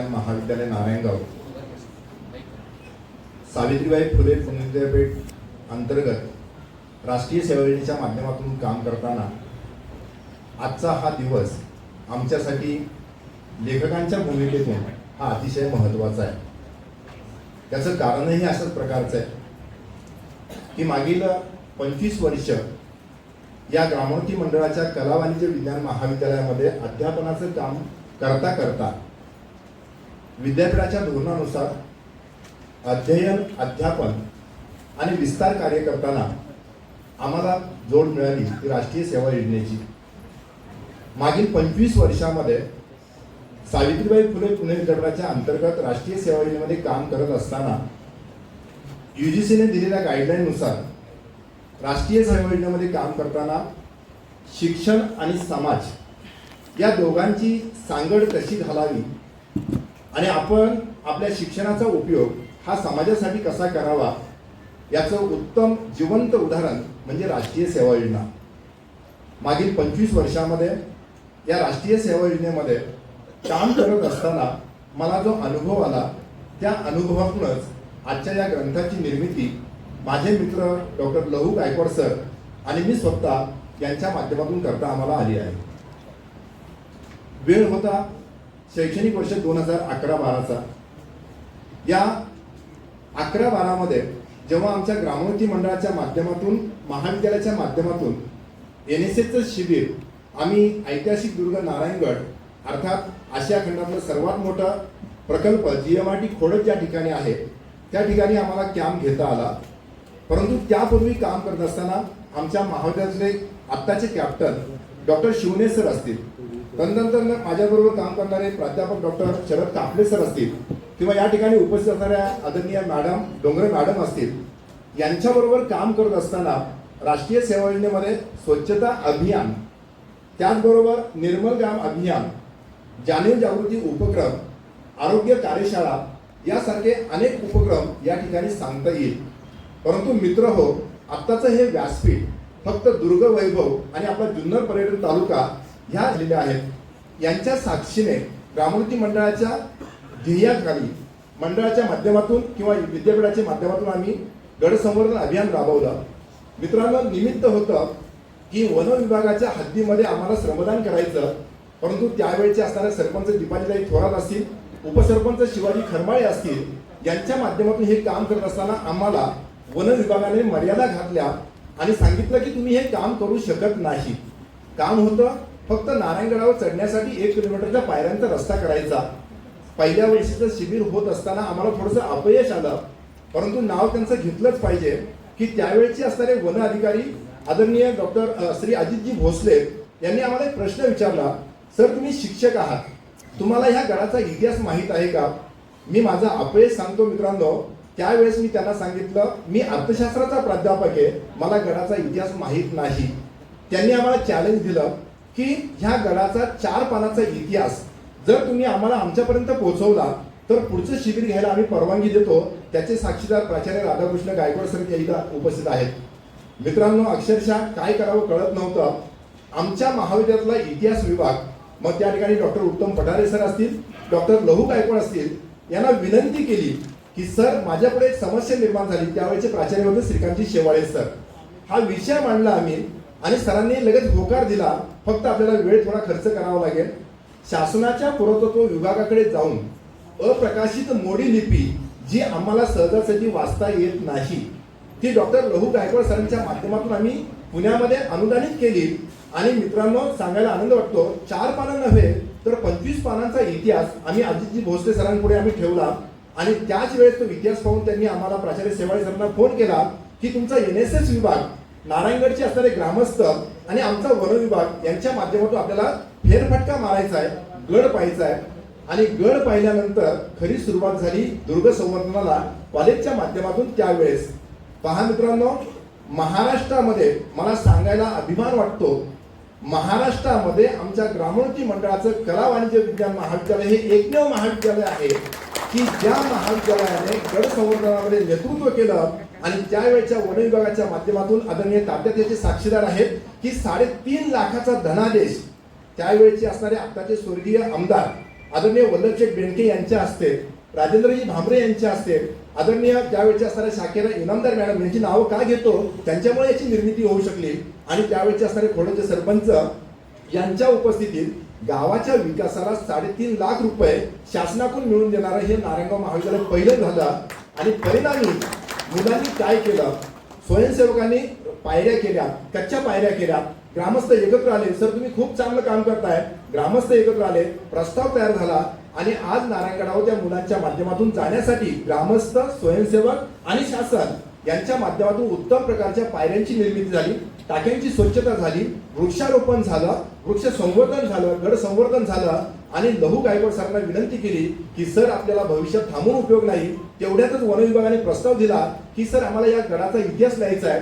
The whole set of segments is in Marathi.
विज्ञान महाविद्यालय नारायणगाव. सावित्रीबाई फुले पुणे विद्यापीठ अंतर्गत राष्ट्रीय सेवा योजनेच्या माध्यमातून काम करताना आजचा हा दिवस आमच्यासाठी लेखकांच्या भूमिकेतून हा अतिशय महत्त्वाचा आहे. त्याचं कारणही अशाच प्रकारचं आहे की मागील पंचवीस वर्ष या ग्रामोन्नती मंडळाच्या कला वाणिज्य विज्ञान महाविद्यालयामध्ये अध्यापनाचं काम करता करता विद्यापीठाच्या धोरणानुसार अध्ययन अध्यापन आणि विस्तार कार्य करताना आम्हाला जोड मिळाली ती राष्ट्रीय सेवा योजनेची. मागील पंचवीस वर्षामध्ये सावित्रीबाई फुले पुणे विद्यापीठाच्या अंतर्गत राष्ट्रीय सेवा योजनेमध्ये काम करत असताना यू जी सीने दिलेल्या गाईडलाईननुसार राष्ट्रीय सेवा योजनेमध्ये काम करताना शिक्षण आणि समाज या दोघांची सांगड कशी घालावी आणि आपण आपल्या शिक्षणाचा उपयोग हा समाजासाठी कसा करावा याचं उत्तम जिवंत उदाहरण म्हणजे राष्ट्रीय सेवा योजना. मागील पंचवीस वर्षामध्ये या राष्ट्रीय सेवा योजनेमध्ये काम करत असताना मला जो अनुभव आला त्या अनुभवातूनच आजच्या या ग्रंथाची निर्मिती माझे मित्र डॉक्टर लहू गायकवाड सर आणि मी स्वतः यांच्या माध्यमातून करता आम्हाला आली आहे. वेळ होता शैक्षणिक वर्ष दोन हजार अकरा बाराचा. या अकरा बारामध्ये जेव्हा आमच्या ग्रामोन्नती मंडळाच्या माध्यमातून महाविद्यालयाच्या माध्यमातून एन एस एसचं शिबिर आम्ही ऐतिहासिक दुर्ग नारायणगड अर्थात आशिया खंडातलं सर्वात मोठा प्रकल्प जी एम आर टी खोडत ज्या ठिकाणी आहे त्या ठिकाणी आम्हाला कॅम्प घेता आला. परंतु त्यापूर्वी काम करत असताना आमच्या महाविद्यालयातले आत्ताचे कॅप्टन डॉक्टर शिवने सर असतील. तंत्रज्ञ माझ्याबरोबर काम करणारे प्राध्यापक डॉक्टर शरद कापले सर असतील किंवा या ठिकाणी उपस्थित असणाऱ्या आदरणीय मॅडम डोंगरे मॅडम असतील यांच्याबरोबर काम करत असताना राष्ट्रीय सेवा योजनेमध्ये स्वच्छता अभियान त्याचबरोबर निर्मल ग्राम अभियान जाणीव जागृती उपक्रम आरोग्य कार्यशाळा यासारखे अनेक उपक्रम या ठिकाणी सांगता येईल. परंतु मित्र हो आत्ताचं हे व्यासपीठ फक्त दुर्ग वैभव आणि आपला जुन्नर पर्यटन तालुका ह्या झालेल्या आहेत. यांच्या साक्षीने ग्रामोन्नती मंडळाच्या ध्येयाखाली मंडळाच्या माध्यमातून किंवा विद्यापीठाच्या माध्यमातून आम्ही गडसंवर्धन अभियान राबवलं. मित्रांनो निमित्त होतं की वन विभागाच्या हद्दीमध्ये आम्हाला श्रमदान करायचं परंतु त्यावेळेचे असणारे सरपंच दीपालीताई थोरात असतील उपसरपंच शिवाजी खरमाळे असतील यांच्या माध्यमातून हे काम करत असताना आम्हाला वन विभागाने मर्यादा घातल्या आणि सांगितलं की तुम्ही हे काम करू शकत नाही. काम होतं फक्त नारायणगडावर चढण्यासाठी एक किलोमीटरच्या पायऱ्यांचा रस्ता करायचा. पहिल्या वर्षीचं शिबिर होत असताना आम्हाला थोडंसं अपयश आलं. परंतु नाव त्यांचं घेतलंच पाहिजे. की त्यावेळचे असणारे वन अधिकारी आदरणीय डॉक्टर श्री अजितजी भोसले यांनी आम्हाला एक प्रश्न विचारला. सर तुम्ही शिक्षक आहात. तुम्हाला ह्या गडाचा इतिहास माहीत आहे का? मी माझा अपयश सांगतो मित्रांनो. त्यावेळेस मी त्यांना सांगितलं मी अर्थशास्त्राचा प्राध्यापक आहे. मला गडाचा इतिहास माहीत नाही. त्यांनी आम्हाला चॅलेंज दिलं. की ह्या गडाचा चार पानाचा इतिहास. जर तुम्ही आम्हाला आमच्यापर्यंत पोहोचवला तर पुढचं शिबिर घ्यायला आम्ही परवानगी देतो. त्याचे साक्षीदार प्राचार्य राधाकृष्ण गायकवाड सर याईला उपस्थित आहेत. मित्रांनो अक्षरशः काय करावं कळत नव्हतं. आमच्या महाविद्यालयातला इतिहास विभाग मग त्या ठिकाणी डॉक्टर उत्तम पठारे सर असतील डॉक्टर लहू गायकवाड असतील यांना विनंती केली की सर माझ्यापुढे एक समस्या निर्माण झाली त्यावेळेचे प्राचार्य होते श्रीकांतजी शेवाळे सर. हा विषय मांडला आम्ही. आणि सरांनी लगेच होकार दिला. फक्त आपल्याला वेळ थोडा खर्च करावा लागेल. शासनाच्या पुरातत्व विभागाकडे जाऊन अप्रकाशित मोडी लिपी जी आम्हाला सहजासहजी वाचता येत नाही ती डॉक्टर लहू गायकवाड सरांच्या माध्यमातून आम्ही पुण्यामध्ये अनुदानित केली. आणि मित्रांनो सांगायला आनंद वाटतो चार पानं नव्हे तर पंचवीस पानांचा इतिहास आम्ही अजितजी भोसले सरांपुढे आम्ही ठेवला. आणि त्याच वेळेस तो इतिहास पाहून त्यांनी आम्हाला प्राचार्य सेवाळे सरांना फोन केला की तुमचा एन एस एस विभाग नारायणगडचे असणारे ग्रामस्थ आणि आमचा वन विभाग यांच्या माध्यमातून आपल्याला फेरफटका मारायचा आहे गड पाहायचा आहे. आणि गड पाहिल्यानंतर खरी सुरुवात झाली दुर्ग संवर्धनाला कॉलेजच्या माध्यमातून त्यावेळेस. पहा मित्रांनो महाराष्ट्रामध्ये मला सांगायला अभिमान वाटतो महाराष्ट्रामध्ये आमच्या ग्रामोन्नती मंडळाचं कला वाणिज्य विज्ञान महाविद्यालय हे एकमेव महाविद्यालय आहे की ज्या महाविद्यालयाने गड संवर्धनामध्ये नेतृत्व केलं आणि त्यावेळेच्या वन विभागाच्या माध्यमातून आदरणीय तात्यात याचे साक्षीदार आहेत की साडेतीन लाखाचा धनादेश त्यावेळचे असणारे आत्ताचे स्वर्गीय आमदार आदरणीय वल्लभशेठ बेंडके यांच्या हस्ते राजेंद्रजी भांबरे यांच्या हस्ते आदरणीय त्यावेळच्या असणाऱ्या शाखेला इनामदार मॅडम यांची नावं का घेतो त्यांच्यामुळे याची निर्मिती होऊ शकली आणि त्यावेळचे असणारे खोडचे सरपंच यांच्या उपस्थितीत गावाच्या विकासाला साडेतीन लाख रुपये शासनाकडून मिळून देणारं हे नारायणगाव महाविद्यालय पहिलं झालं आणि परिणामी मुलांनी काय केलं? स्वयंसेवकांनी पायऱ्या केल्या कच्च्या पायऱ्या केल्या. ग्रामस्थ एकत्र आले. सर तुम्ही खूप चांगलं काम करताय. ग्रामस्थ एकत्र आले. प्रस्ताव तयार झाला. आणि आज नारायणगडावर त्या मुलांच्या माध्यमातून जाण्यासाठी ग्रामस्थ स्वयंसेवक आणि शासन यांच्या माध्यमातून उत्तम प्रकारच्या पायऱ्यांची निर्मिती झाली. टाक्यांची स्वच्छता झाली. वृक्षारोपण झालं. वृक्ष संवर्धन झालं गड संवर्धन झालं आणि लहू गायकवाड सरांना विनंती केली की सर आपल्याला भविष्यात थांबून उपयोग नाही. तेवढ्यातच वन विभागाने प्रस्ताव दिला की सर आम्हाला या गडाचा इतिहास लिहायचा आहे.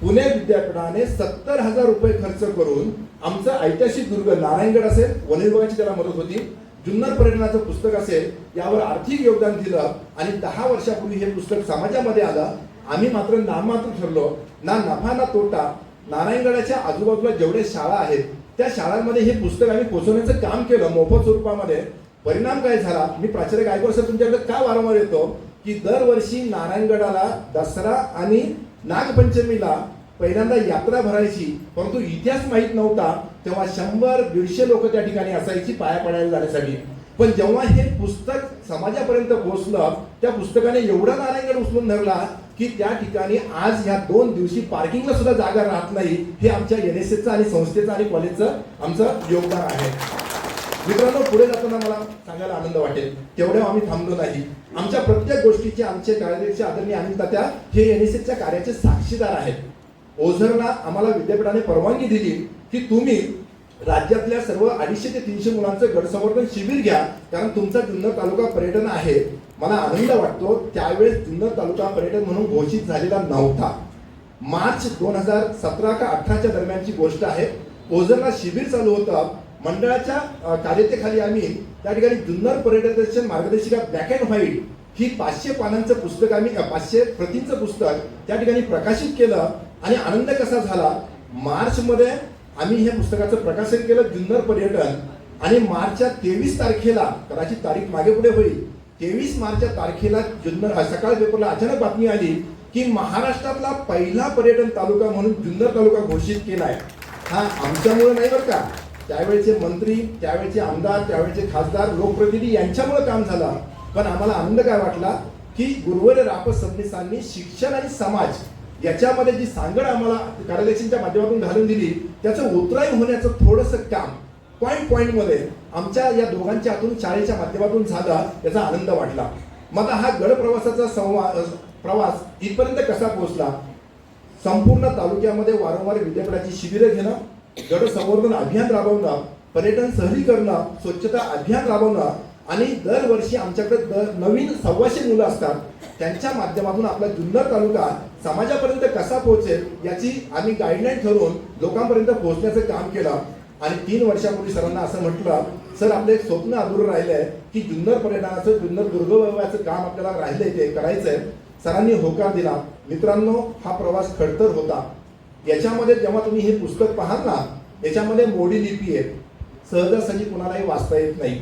पुणे विद्यापीठाने सत्तर हजार रुपये खर्च करून आमचं ऐतिहासिक दुर्ग नारायणगड असेल वन विभागाची त्याला मदत होती. जुन्नर पर्यटनाचं पुस्तक असेल यावर आर्थिक योगदान दिलं आणि दहा वर्षापूर्वी हे पुस्तक समाजामध्ये आलं. आम्ही मात्र नाममात्र ठरलो. ना नफा ना तोटा. नारायणगडाच्या आजूबाजूला जेवढे शाळा आहेत त्या शाळांमध्ये हे पुस्तक आम्ही पोहोचवण्याचं काम केलं मोफत स्वरूपामध्ये. परिणाम काय झाला? मी प्राचार्य गायकवाड सर तुमच्याकडे का वारंवार येतो? की दरवर्षी नारायणगडाला दसरा आणि नागपंचमीला पहिल्यांदा यात्रा भरायची परंतु इतिहास माहीत नव्हता तेव्हा शंभर दीडशे लोक त्या ठिकाणी असायची पाया पडायला जाण्यासाठी. पण जेव्हा हे पुस्तक समाजापर्यंत पोहोचलं त्या पुस्तकाने एवढा नारायणगड उचलून धरला की त्या ठिकाणी आज ह्या दोन दिवशी पार्किंगला सुद्धा जागा राहत नाही हे आमच्या एन एस एसचं आणि संस्थेचं आणि कॉलेजचं आमचं योगदान आहे. मित्रांनो पुढे जाताना मला सांगायला आनंद वाटेल. तेवढ्या आम्ही थांबलो नाही. आमच्या प्रत्येक गोष्टीचे आमचे कार्याध्यक्ष आदरणीय अनिल तात्या हे एन एस एसच्या कार्याचे साक्षीदार आहेत. ओझरला आम्हाला विद्यापीठाने परवानगी दिली की तुम्ही राज्यातल्या सर्व अडीचशे ते तीनशे मुलांचं गडसंवर्धन शिबिर घ्या कारण तुमचा जुन्नर तालुका पर्यटन आहे. मला आनंद वाटतो त्यावेळेस जुन्नर तालुका पर्यटन म्हणून घोषित झालेला नव्हता मार्च दोन हजार सतरा का अठराच्या दरम्यानची गोष्ट आहे. ओझरला शिबिर चालू होतं. मंडळाच्या कार्यतेखाली आम्ही त्या ठिकाणी जुन्नर पर्यटन मार्गदर्शिका ब्लॅक अँड व्हाईट ही पाचशे पानांचं पुस्तक आम्ही पाचशे प्रतींचं पुस्तक त्या ठिकाणी प्रकाशित केलं आणि आनंद कसा झाला? मार्चमध्ये आम्ही हे पुस्तकाचं प्रकाशन केलं जुन्नर पर्यटन आणि मार्चच्या तेवीस तारखेला कदाचित तारीख मागे पुढे होईल तेवीस मार्चच्या तारखेला जुन्नर सकाळी सकाळ पेपरला अचानक बातमी आली की महाराष्ट्रातला पहिला पर्यटन तालुका म्हणून जुन्नर तालुका घोषित केला आहे. हा आमच्यामुळे नाही बरं का? त्यावेळेचे मंत्री त्यावेळेचे आमदार त्यावेळेचे खासदार लोकप्रतिनिधी यांच्यामुळे काम झालं. पण आम्हाला आनंद काय वाटला? की गुरुवर राप सबनीसांनी शिक्षण आणि समाज याच्यामध्ये जी सांगड आम्हाला कार्यालयाच्या माध्यमातून घालून दिली त्याचं उतराई होण्याचं थोडंसं काम पॉईंट पॉईंटमध्ये आमच्या या दोघांच्या हातून शाळेच्या माध्यमातून झाला याचा आनंद वाटला मग आता हा गड प्रवासाचा संवाद प्रवास इथपर्यंत कसा पोहोचला? संपूर्ण तालुक्यामध्ये वारंवार विद्यापीठाची शिबिरं घेणं गड संवर्धन अभियान राबवणं पर्यटन सहली करणं स्वच्छता अभियान राबवणं आणि दरवर्षी आमच्याकडे दर नवीन सव्वाशे मुलं असतात त्यांच्या माध्यमातून आपला जुन्नर तालुका समाजापर्यंत कसा पोहोचेल याची आम्ही गाईडलाईन ठरवून लोकांपर्यंत पोहोचण्याचं काम केलं. आणि तीन वर्षापूर्वी सरांना असं म्हटलं सर आपलं एक स्वप्न अधुरं आहे की जुन्नर पर्यटनाचं जुन्नर दुर्गवयाचं काम आपल्याला राहिलंय ते करायचं आहे सरांनी होकार दिला. मित्रांनो हा प्रवास खडतर होता. याच्यामध्ये जेव्हा तुम्ही हे पुस्तक पाहाल ना याच्यामध्ये मोडी लिपी आहे सहजासहजी कुणालाही वाचता येत नाही.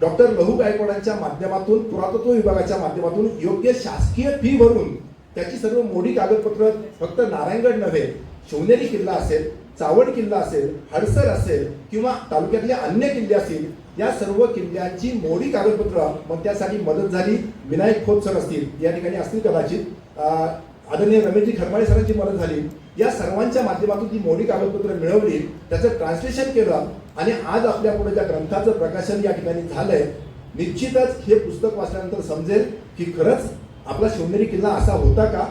डॉक्टर लहू गायकवाडांच्या माध्यमातून पुरातत्व विभागाच्या माध्यमातून योग्य शासकीय फी भरून त्याची सर्व मोडी कागदपत्र फक्त नारायणगड नव्हे शिवनेरी किल्ला असेल चावड किल्ला असेल हडसर असेल किंवा तालुक्यातले अन्य किल्ले असतील या सर्व किल्ल्यांची मोडी कागदपत्र मग त्यासाठी मदत झाली. विनायक खोत सर असतील या ठिकाणी असतील कदाचित. आदरणीय रमेशजी खरमाळे सरांची मदत झाली. या सर्वांच्या माध्यमातून ती मोडी कागदपत्र मिळवली. त्याचं ट्रान्सलेशन केलं आणि आज आपल्यापुढे त्या ज्या ग्रंथाचं प्रकाशन या ठिकाणी झालंय निश्चितच हे पुस्तक वाचल्यानंतर समजेल की खरंच आपला शिवनेरी किल्ला असा होता का?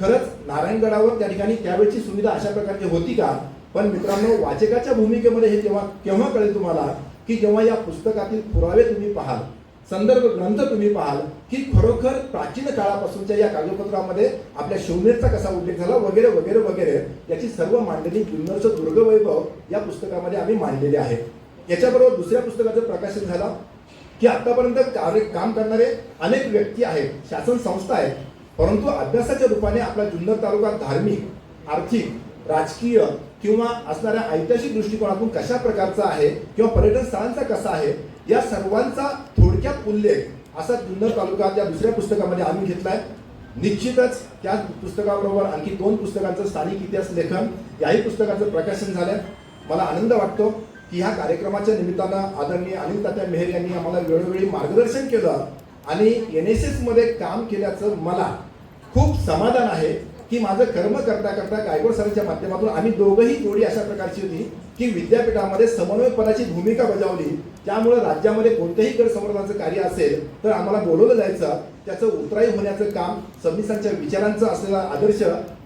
खरंच नारायणगडावर त्या ठिकाणी त्यावेळची सुविधा अशा प्रकारची होती का? पण मित्रांनो वाचकाच्या भूमिकेमध्ये हे तेव्हा केव्हा कळेल तुम्हाला? की जेव्हा या पुस्तकातील पुरावे तुम्ही पाहाल संदर्भ ग्रंथ तुम्ही पाहाल की खरोखर प्राचीन काळापासूनच्या या कागदपत्रामध्ये आपल्या शिवनेरचा कसा उल्लेख झाला वगैरे वगैरे वगैरे याची सर्व मांडणी जुन्नरचं दुर्गवैभव या पुस्तकामध्ये आम्ही मांडलेले आहे. याच्याबरोबर दुसऱ्या पुस्तकाचं प्रकाशन झालं की आतापर्यंत कार्य काम करणारे अनेक व्यक्ती आहेत शासन संस्था आहेत परंतु अभ्यासाच्या रूपाने आपला जुन्नर तालुका धार्मिक आर्थिक राजकीय किंवा असणाऱ्या ऐतिहासिक दृष्टिकोनातून कशा प्रकारचा आहे किंवा पर्यटन स्थळांचा कसा आहे या सर्वांचा थोडक्यात उल्लेख असा जुन्नर तालुका त्या दुसऱ्या पुस्तकामध्ये आम्ही घेतला आहे निश्चितच त्या पुस्तकाबरोबर आणखी दोन पुस्तकांचं स्थानिक इतिहास लेखन याही पुस्तकाचं प्रकाशन झालं मला आनंद वाटतो की ह्या कार्यक्रमाच्या निमित्तानं आदरणीय अनिल तात्या मेहर यांनी आम्हाला वेळोवेळी मार्गदर्शन केलं आणि एन एस एसमध्ये काम केल्याचं मला खूप समाधान आहे की माझं कर्म करता करता गायकवाड सरांच्या माध्यमातून आम्ही दोघंही जोडी अशा प्रकारची होती की विद्यापीठामध्ये समन्वयपणाची भूमिका बजावली. त्यामुळे राज्यामध्ये कोणत्याही गट कार्य असेल तर आम्हाला बोलवलं जायचं. त्याचं उतराई होण्याचं काम सबनीसांच्या विचारांचा असलेला आदर्श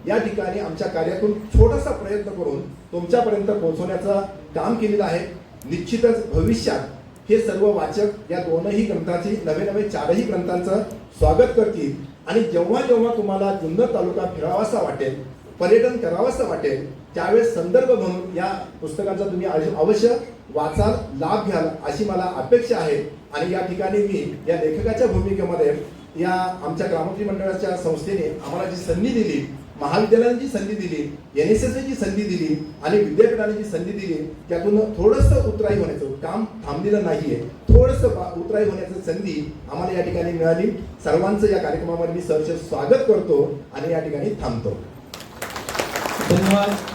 या ठिकाणी आमच्या कार्यातून छोटासा प्रयत्न करून तुमच्यापर्यंत पोहोचवण्याचं काम केलेलं आहे. निश्चितच भविष्यात हे सर्व वाचक या दोनही ग्रंथाची नवे नवे चारही ग्रंथांचं स्वागत करतील. आणि जेव्हा जेव्हा तुम्हाला जुन्नर तालुका फिरावासा वाटेल पर्यटन करावासा वाटेल त्यावेळेस संदर्भ म्हणून या पुस्तकाचा तुम्ही अवश्य- वाचाल लाभ घ्याल अशी मला अपेक्षा आहे. आणि या ठिकाणी मी या लेखकाच्या भूमिकेमध्ये या आमच्या ग्रामोद्योग मंडळाच्या संस्थेने आम्हाला जी संधी दिली महाविद्यालयाने जी संधी दिली एन एस एस जी संधी दिली आणि विद्यापीठाने जी संधी दिली त्यातून थोडंसं उतराई होण्याचं काम थांबलेलं नाहीये. थोडंसं उतराई होण्याची संधी आम्हाला या ठिकाणी मिळाली. सर्वांचं या कार्यक्रमामध्ये मी सहर्ष स्वागत करतो आणि या ठिकाणी थांबतो. धन्यवाद.